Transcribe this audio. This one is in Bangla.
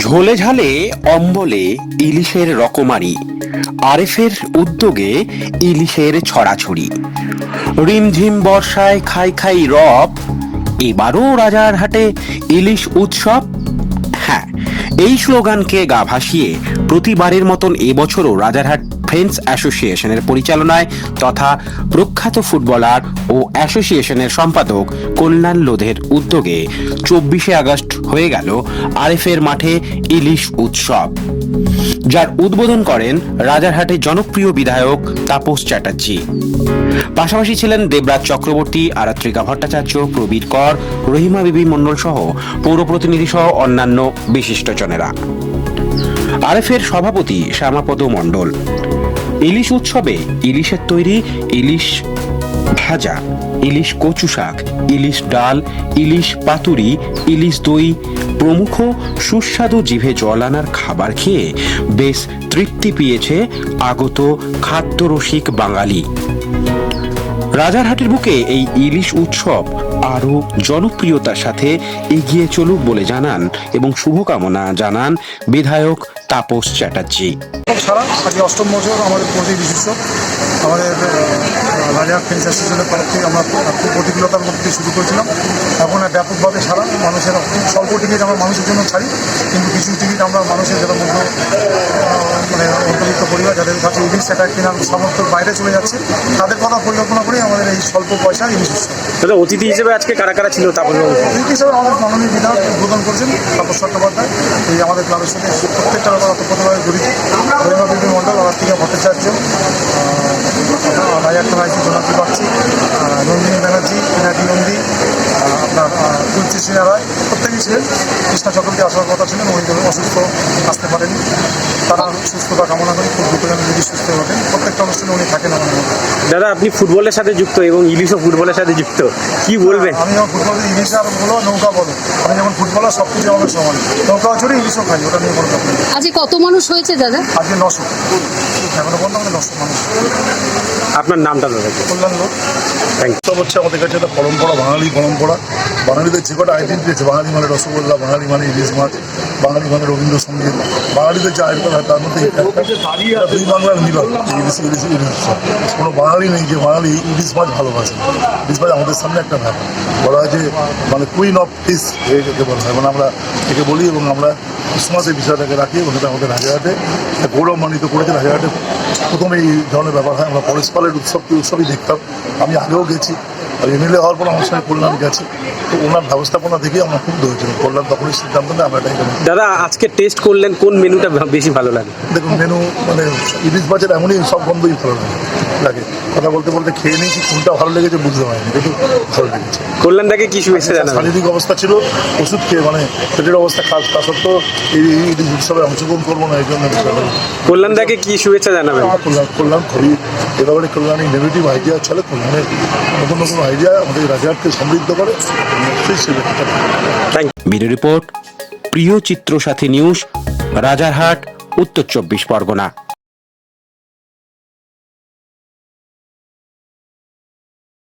ঝোলে ঝালে অম্বলে ইলিশের রকমারি, আরেফের উদ্যোগে ইলিশের ছড়াছড়ি। রিমঝিম বর্ষায় খাই খাই রব, এবারও রাজার হাটে ইলিশ উৎসব? হ্যাঁ এই স্লোগানকে গা ভাসিয়ে প্রতিবারের মতন এবছরও রাজারহাট ফ্রেন্ডস অ্যাসোসিয়েশনের পরিচালনায় তথা প্রখ্যাত ফুটবলার ও অ্যাসোসিয়েশনের সম্পাদক কল্যাণ লোধের উদ্যোগে চব্বিশে আগস্ট হয়ে গেল আরএফের মাঠে ইলিশ উৎসব। যার উদ্বোধন করেন রাজারহাটের জনপ্রিয় বিধায়ক তাপস চ্যাটার্জি। পাশাপাশি ছিলেন দেবরাজ চক্রবর্তী, আরাত্রিকা ভট্টাচার্য, প্রবীর কর, রহিমা বিবি মণ্ডল সহ পৌর প্রতিনিধি সহ অন্যান্য বিশিষ্টজনেরা। আরএফের সভাপতি শ্যামাপদ মণ্ডল। ইলিশ উৎসবে ইলিশের তৈরি ইলিশ ভাজা, ইলিশ কচু শাক, ইলিশ ডাল, ইলিশ পাতুরি, ইলিশ দই প্রমুখ সুস্বাদু জিভে জল আনার খাবার খেয়ে বেশ তৃপ্তি পেয়েছে আগত খাদ্যরসিক বাঙালি। রাজারহাটের বুকে এই ইলিশ উৎসব আরও জনপ্রিয়তার সাথে এগিয়ে চলুক বলে জানান এবং শুভকামনা জানান বিধায়ক তাপস চ্যাটার্জি। ছাড়া আজকে অষ্টম বছর আমাদের প্রতি বিশিষ্ট। আমাদের রাজার ফেন্স অ্যাসোসিয়েশনের তরফ থেকে আমরা খুব প্রতিকূলতার মধ্যে শুরু করেছিলাম। এখন ব্যাপকভাবে ছাড়া মানুষের খুব স্বল্প টিকিট আমরা মানুষের জন্য ছাড়ি, কিন্তু কিছু টিকিট আমরা মানুষের যেটা মূল্য মানে অন্তর্ভুক্ত পরিবার যাদের কাছে ইলিশ সেটা কেনার সামর্থ্য বাইরে চলে যাচ্ছে তাদের কথা পরিকল্পনা করে আমাদের এই স্বল্প পয়সা ইলিশ দাদা অতিথি হিসেবে আজকে কারা কারা ছিল তাপসবাবু অতিথি হিসেবে আমাদের মাননীয় বিধায়ক উদ্বোধন করেছেন তাপস চট্টোপাধ্যায় এই আমাদের ক্লাবের সাথে প্রত্যেকটা ব্যাপার অতপ্রতভাবে জড়িত। রহিমা বিবি মণ্ডল আর্থিকা ভট্টাচার্য রাজার্থ ভাইসি জোনাকি পাচ্ছি নন্দিনী ব্যানার্জি পিনাকি নন্দী আপনার তুলসী সিনহা রায় প্রত্যেকেই ছিলেন। কৃষ্ণা চক্রবর্তী আসার কথা ছিলেন উনি অসুস্থ আসতে পারেনি। তারা সুস্থতা কামনা করি খুব দ্রুত যেন যদি সুস্থ হতেন প্রত্যেকটা অনুষ্ঠানে উনি থাকেন আমাদের মধ্যে। দাদা আপনি ফুটবলের সাথে যুক্ত এবং ইলিশও ফুটবলের সাথে যুক্ত। কি বলবেন? আমি যখন ফুটবল ইলিশ আর বলো নৌকা বলো। আমি যখন ফুটবলার সব কিছু আমাদের সমান। নৌকা চড়ে ইলিশও খাই ওটা নিয়ে কোনো ব্যাপার আজকে কত মানুষ হয়েছে দাদা? আজকে নশো। এখনও পর্যন্ত আমাদের নশো মানুষ। আপনার নামটা দাদা কল্যাণ লোক। উৎসব হচ্ছে আমাদের কাছে একটা পরম্পরা বাঙালি পরম্পরা। বাঙালিদের যে কটা আইডেন্টি আছে বাঙালি মানে রসগোল্লা বাঙালি মানে ইলিশ মাছ বাঙালি মানে রবীন্দ্রসঙ্গীত বাঙালিদের যে আইডেন্টি তার মধ্যে দুই বাংলার মিলন ইলিশ ইলিশ ইলিশ কোনো বাঙালি নেই যে বাঙালি ইলিশ মাছ ভালোবাসে। ইলিশ মাছ আমাদের সামনে একটা ব্যাপার বলা হয় যে মানে কুইন অফ ফিস একে বলা হয়। মানে আমরা একে বলি এবং আমরা ক্রিসমাস বিষয়টাকে রাখি এটা আমাদের রাজারহাটে গৌরবান্বিত করেছে রাজারহাটে। প্রথমে এই ধরনের ব্যাপার হয়। আমরা পরস্পরের উৎসব কি উৎসবই দেখতাম। আমি আগেও গেছি। আর এমএলএ হওয়ার পর আমার সঙ্গে কল্যাণ গেছে তো ওনার ব্যবস্থাপনা দেখে আমার খুব হয়েছিল কল্যাণ তখনই সিদ্ধান্ত নেই আমরা এটাই দাদা আজকে টেস্ট করলেন কোন মেনুটা বেশি ভালো লাগে? দেখুন মেনু মানে ইলিশ মাছের এমনই সব গন্ধই ভালো লাগে। লাগে। কথা বলতে বলতে খেয়ে নিয়েছি কোনটা ভালো লেগেছে বুঝতে পারিনি। কিন্তু ভালো লেগেছে। কল্যাণদাকে কি শুভেচ্ছা জানাবেন? শারীরিক অবস্থা ছিল ওষুধ খেয়ে মানে পেটের অবস্থা খারাপ তা সত্ত্বেও এই এই উৎসবে অংশগ্রহণ করব না এই জন্য কল্যাণদাকে কি শুভেচ্ছা জানাবেন? কল্যাণ কল্যাণ খুবই এ ব্যাপারে কল্যাণ নেগেটিভ আইডিয়া চলে কল্যাণের নতুন নতুন আইডিয়া আমাদের রাজারকে সমৃদ্ধ করে ভিডিও রিপোর্ট প্রিয় চিত্র সাথী নিউজ রাজারহাট উত্তর চব্বিশ পরগনা।